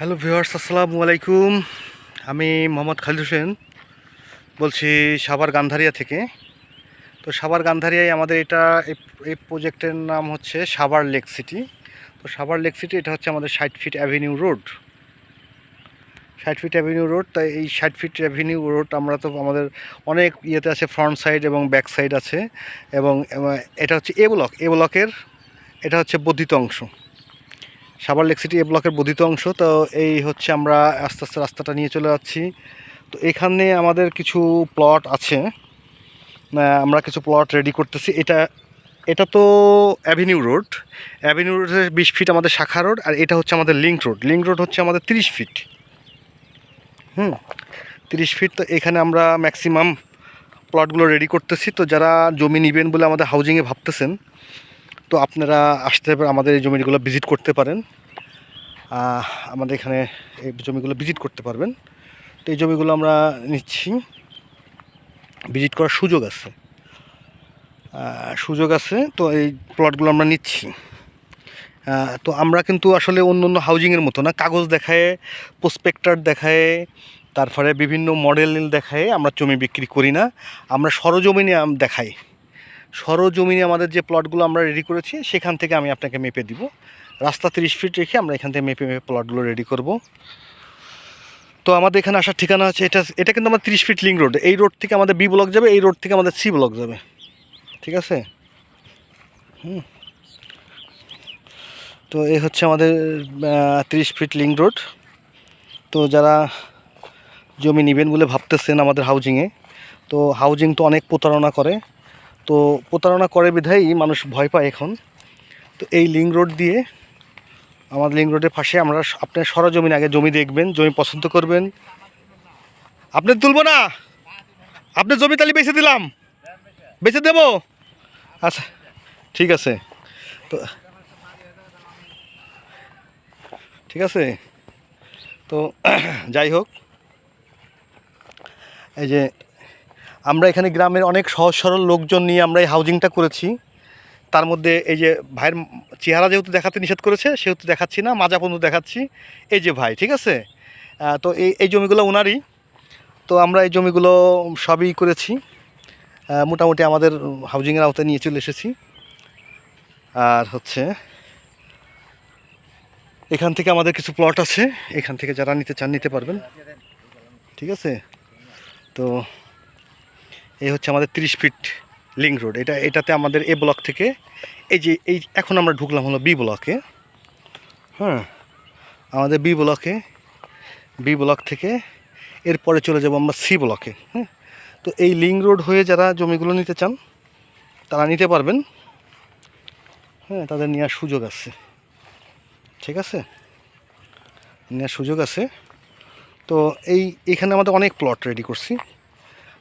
Hello viewers, আসসালামু আলাইকুম। আমি মোহাম্মদ খালিদ হোসেন, বলছি সাভার গান্ধারিয়া থেকে। তো সাভার গান্ধারিয়ায় আমাদের এটা এই- প্রজেক্টের নাম হচ্ছে সাভার লেক সিটি। তো সাভার লেক সিটি, এটা হচ্ছে আমাদের ষাট ফিট অ্যাভিনিউ রোড। ষাট ফিট অ্যাভিনিউ রোড, তাই এই ষাট ফিট অ্যাভিনিউ রোড, আমরা তো আমাদের অনেক ইয়েতে আছে, ফ্রন্ট সাইড এবং ব্যাক সাইড আছে। এবং এটা হচ্ছে এ ব্লক, এ ব্লকের, এটা হচ্ছে বর্ধিত অংশ। সাভার লেক সিটি এ ব্লকের বর্ধিত অংশ। তো এই হচ্ছে আমরা আস্তে আস্তে রাস্তাটা নিয়ে চলে যাচ্ছি। তো এখানে আমাদের কিছু প্লট আছে। আমরা কিছু প্লট রেডি করতেছি। এটা এটা তো অ্যাভিনিউ রোড। অ্যাভিনিউ রোডের বিশ ফিট আমাদের শাখা রোড আর এটা হচ্ছে আমাদের লিঙ্ক রোড। লিঙ্ক রোড হচ্ছে আমাদের তিরিশ ফিট। হুম, তিরিশ ফিট। তো এখানে আমরা ম্যাক্সিমাম প্লটগুলো রেডি করতেছি। তো যারা জমি নেবেন বলে আমাদের হাউজিংয়ে ভাবতেছেন তো আপনারা আসতে পারেন, আমাদের এই জমিগুলো ভিজিট করতে পারেন। আমাদের এখানে এই জমিগুলো ভিজিট করতে পারবেন। তো এই জমিগুলো আমরা নিচ্ছি। ভিজিট করার সুযোগ আছে। সুযোগ আছে, তো এই প্লটগুলো আমরা নিচ্ছি। তো আমরা কিন্তু আসলে অন্য অন্য হাউজিংয়ের মতো না, কাগজ দেখায় প্রসপেক্টার দেখায়, তারপরে বিভিন্ন মডেল দেখায় আমরা জমি বিক্রি করি না। আমরা সরজমিনে দেখাই। সরজমিনে আমাদের যে প্লটগুলো আমরা রেডি করেছি, সেখান থেকে আমি আপনাকে মেপে দিব। রাস্তা তিরিশ ফিট রেখে আমরা এখান থেকে মেপে মেপে প্লটগুলো রেডি করব। তো আমাদের এখানে আসার ঠিকানা আছে এটা এটা কিন্তু আমার তিরিশ ফিট লিঙ্ক রোড এই রোড থেকে আমাদের বি ব্লক যাবে, এই রোড থেকে আমাদের সি ব্লক যাবে। ঠিক আছে? হুম। তো এই হচ্ছে আমাদের তিরিশ ফিট লিঙ্ক রোড তো যারা জমি নেবেন বলে ভাবতেছেন আমাদের হাউজিংয়ে তো হাউজিং তো অনেক প্রতারণা করে। তো প্রতারণা করে বিধায়ী মানুষ ভয় পায় এখন। তো এই লিঙ্ক রোড দিয়ে আমাদের লিঙ্ক রোডের পাশে আমরা আপনার সরজমিন আগে জমি দেখবেন, জমি পছন্দ করবেন। আপনি তুলবো না? আপনি জমি তালি বেছে দিলাম। বেছে দেবো? আচ্ছা ঠিক আছে। তো, ঠিক আছে? তো, যাই হোক। এই যে আমরা এখানে গ্রামের অনেক সহজ সরল লোকজন নিয়ে আমরা এই হাউজিংটা করেছি। তার মধ্যে এই যে ভাইয়ের চেহারা যেহেতু দেখাতে নিষেধ করেছে, সেহেতু দেখাচ্ছি না, মাজা পর্যন্ত দেখাচ্ছি। এই যে ভাই, ঠিক আছে? তো এই এই জমিগুলো ওনারই। তো আমরা এই জমিগুলো সবই করেছি। মোটামুটি আমাদের হাউজিংয়ের আওতায় নিয়ে চলে এসেছি। আর হচ্ছে এখান থেকে আমাদের কিছু প্লট আছে। এখান থেকে যারা নিতে চান, নিতে পারবেন। ঠিক আছে? তো এই হচ্ছে আমাদের তিরিশ ফিট লিঙ্ক রোড এটা, এটাতে আমাদের এ ব্লক থেকে, এই যে, এই এখন আমরা ঢুকলাম হলো বি ব্লকে হ্যাঁ আমাদের বি ব্লকে বি ব্লক থেকে এরপরে চলে যাব আমরা সি ব্লকে হ্যাঁ। তো এই লিঙ্ক রোড হয়ে যারা জমিগুলো নিতে চান, তারা নিতে পারবেন। হ্যাঁ তাদের নেওয়ার সুযোগ আছে। ঠিক আছে? নেওয়ার সুযোগ আছে। তো এই, এখানে আমাদের অনেক প্লট রেডি করছি।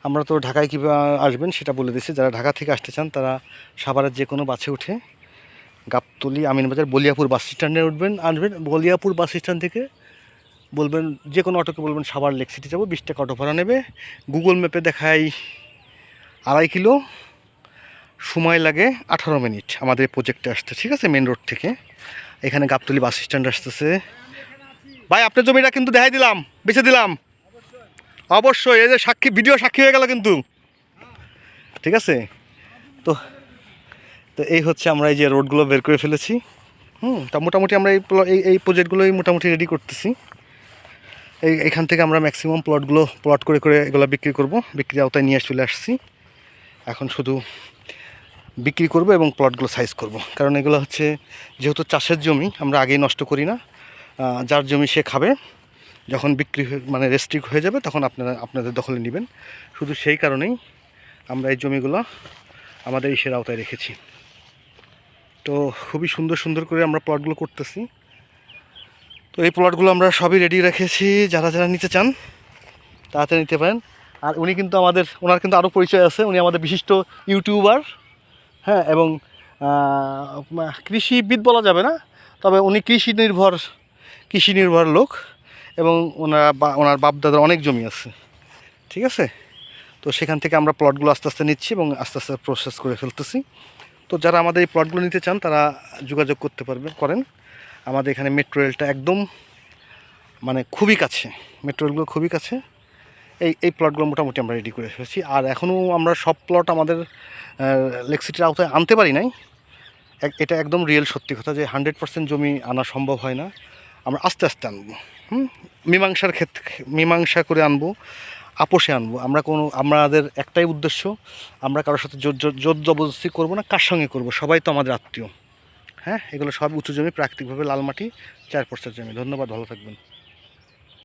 আমরা তো ঢাকায় কীভাবে আসবেন, সেটা বলে দিচ্ছি যারা ঢাকা থেকে আসতে চান, তারা সাভারের যে কোনো বাসে উঠে গাবতলি, আমিনবাজার, বলিয়াপুর বাস স্ট্যান্ডে উঠবেন, আসবেন। বলিয়াপুর বাস স্ট্যান্ড থেকে বলবেন, যে কোনো অটোকে বলবেন, সাভার লেক সিটি যাব, বিশ টাকা অটো ভাড়া নেবে। গুগল ম্যাপে দেখাই আড়াই কিলো। সময় লাগে আঠারো মিনিট, আমাদের প্রজেক্টে আসতে। ঠিক আছে মেন রোড থেকে। এখানে গাবতলি বাস স্ট্যান্ড আসতেছে। ভাই, আপনার জমিটা কিন্তু দেখাই দিলাম বেছে দিলাম। অবশ্যই, এই যে সাক্ষী, ভিডিও সাক্ষী হয়ে গেল কিন্তু। ঠিক আছে? তো তো এই হচ্ছে আমরা এই যে রোডগুলো বের করে ফেলেছি। হুম, তা মোটামুটি আমরা এই এই এই প্রজেক্টগুলোই মোটামুটি রেডি করতেছি। এই এখান থেকে আমরা ম্যাক্সিমাম প্লটগুলো প্লট করে করে এগুলো বিক্রি করব। বিক্রি আওতায় নিয়ে চলে আসছি। এখন শুধু বিক্রি করব এবং প্লটগুলো সাইজ করব। কারণ এগুলো হচ্ছে, যেহেতু চাষের জমি, আমরা আগেই নষ্ট করি না। যার জমি সে খাবে। যখন বিক্রি মানে রেস্ট্রিক্ট হয়ে যাবে, তখন আপনারা আপনাদের দখলে নেবেন। শুধু সেই কারণেই আমরা এই জমিগুলো আমাদের ইসের আওতায় রেখেছি। তো খুবই সুন্দর সুন্দর করে আমরা প্লটগুলো করতেছি। তো এই প্লটগুলো আমরা সবই রেডি রেখেছি, যারা যারা নিতে চান, তাড়াতাড়ি নিতে পারেন। আর উনি কিন্তু আমাদের, ওনার কিন্তু আরও পরিচয় আছে। উনি আমাদের বিশিষ্ট ইউটিউবার হ্যাঁ এবং কৃষিবিদ বলা যাবে না, তবে উনি কৃষি নির্ভর কৃষি নির্ভর লোক। এবং ওনারা বা, ওনার বাপদাদার অনেক জমি আছে। ঠিক আছে? তো সেখান থেকে আমরা প্লটগুলো আস্তে আস্তে নিচ্ছি এবং আস্তে আস্তে প্রসেস করে ফেলতেছি। তো যারা আমাদের এই প্লটগুলো নিতে চান, তারা যোগাযোগ করতে পারবে, করেন। আমাদের এখানে মেট্রো রেলটা একদম মানে খুবই কাছে। মেট্রো রেলগুলো খুবই কাছে। এই এই প্লটগুলো মোটামুটি আমরা রেডি করে ফেলেছি। আর এখনও আমরা সব প্লট আমাদের লেক সিটির আওতায় আনতে পারি নাই। এটা একদম রিয়েল সত্যি কথা যে হান্ড্রেড পার্সেন্ট জমি আনা সম্ভব হয় না। আমরা আস্তে আস্তে আনব। মীমাংসার ক্ষেত্রে মীমাংসা করে আনব, আপোষে আনব। আমরা কোনো আমাদের একটাই উদ্দেশ্য, আমরা কারোর সাথে জোর জবরদস্তি করব না, কার সঙ্গে করব? সবাই তো আমাদের আত্মীয়। হ্যাঁ? এগুলো সব উঁচু জমি, প্রাকৃতিকভাবে লাল মাটি, চার পার্সেন্ট জমি। ধন্যবাদ, ভালো থাকবেন।